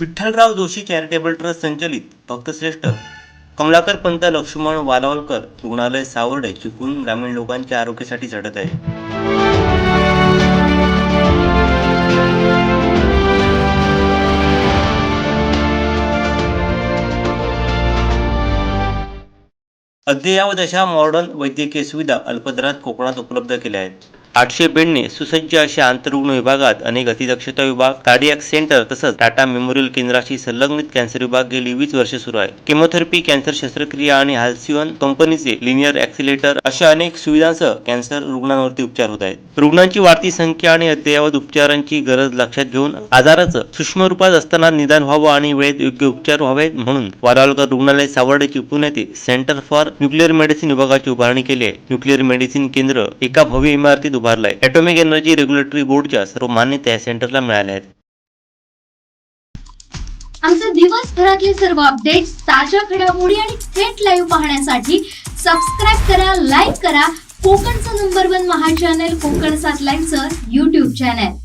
Vitthalrao Joshi charitable trust संचलित भक्तश्रेष्ठ कमलाकर पंत लक्ष्मण वालावलकर रुग्णालय सावर्डे चिपळूण ग्रामीण लोकांच्या आरोग्यासाठी झटत आहे. अद्ययावत अशा मॉडर्न वैद्यकीय सुविधा अल्पदरात कोकणात उपलब्ध केल्या आहेत. आठशे बेडने सुसज्ज अशा आंतररुग्ण विभागात अनेक अतिदक्षता विभाग कार्डियाक सेंटर तसंच टाटा मेमोरियल केंद्राशी संलग्नित कॅन्सर विभाग गेली वीस वर्षे सुरू आहे. केमोथेरपी कॅन्सर शस्त्रक्रिया आणि हाल्सिओन कंपनीचे लिनियर ॲक्सिलेटर अशा अनेक सुविधांसह कॅन्सर रुग्णांवरती उपचार होत आहेत. रुग्णांची वाढती संख्या आणि अद्ययावत उपचारांची गरज लक्षात घेऊन आजाराचं सूक्ष्म रूपात असताना निदान व्हावं आणि वेळेत योग्य उपचार व्हावेत म्हणून वारावलकर रुग्णालय सावर्डेची पुण्यात सेंटर फॉर न्यूक्लिअर मेडिसिन विभागाची उभारणी केली आहे. न्यूक्लिअर मेडिसिन केंद्र एका भव्य इमारतीत उभारलं आहे ॲटॉमिक एनर्जी रेग्युलेटरी बोर्डच्या सर्व मान्यता या सेंटरला मिळाल्या आहेत. आमचे दिवसभरातले सर्व अपडेट्स ताज्या घडामोडी आणि थेट लाईव्ह पाहण्यासाठी सबस्क्राईब करा लाईक करा. कोकणचं नंबर वन महा चॅनल कोकण सात लाईनचं युट्यूब चॅनल